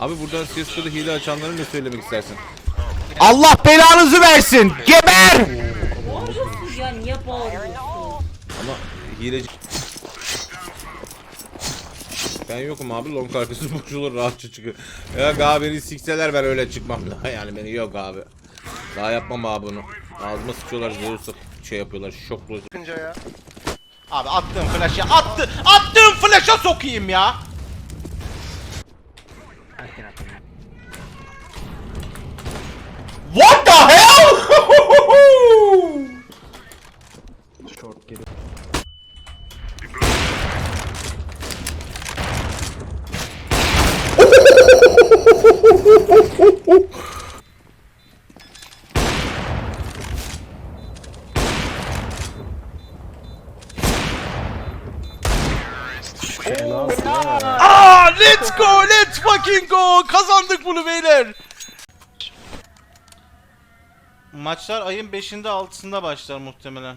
Abi buradan CSGO'da hile açanlara ne söylemek istersin? Allah belanızı versin. Geber! Bağırıyorsun ya niye bağırıyorsun? Ama hileci... Ben yokum abi long arkası boş olur rahatça çıkıyor. Yok abi beni sikseler ben öyle çıkmam daha yani beni yok abi. Daha yapmam abi bunu. Ağzıma sıçıyorlar Zeus'a şey yapıyorlar şoklu. Çıkınca ya. Abi attığım flash'a attı. Attığım flash'a sokayım ya. Up. What the hell? Short oh, let's go! Let's fucking go. Kazandık bunu beyler. Maçlar ayın 5'inde 6'sında başlar muhtemelen.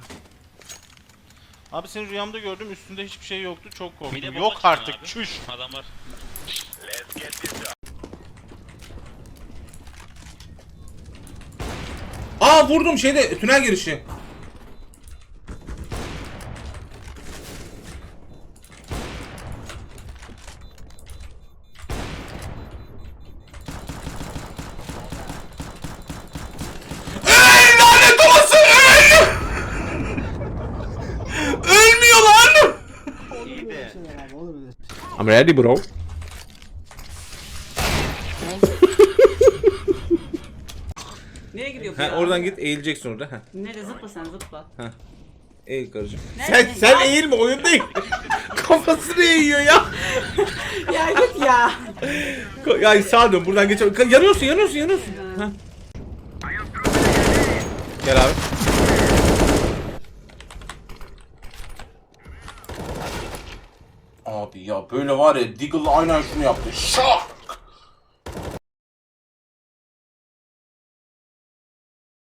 Abi seni rüyamda gördüm üstünde hiçbir şey yoktu çok korktum. Yok artık abi. çüş. Adamlar. Aa vurdum şeyde tünel girişi. I'm ready bro. Nereye gidiyor bu Ha, ya? oradan git eğileceksin orada. Ha. Nereye zıpla sen zıpla. Eğil karıcığım. Nerede? Sen, sen eğilme oyun değil. Kafasını eğiyor ya. ya git ya. Ya sağa dön buradan geç. Yanıyorsun yanıyorsun yanıyorsun. Ha. Gel abi. Abi ya böyle var ya Deagle'la aynen şunu yaptı. Şak!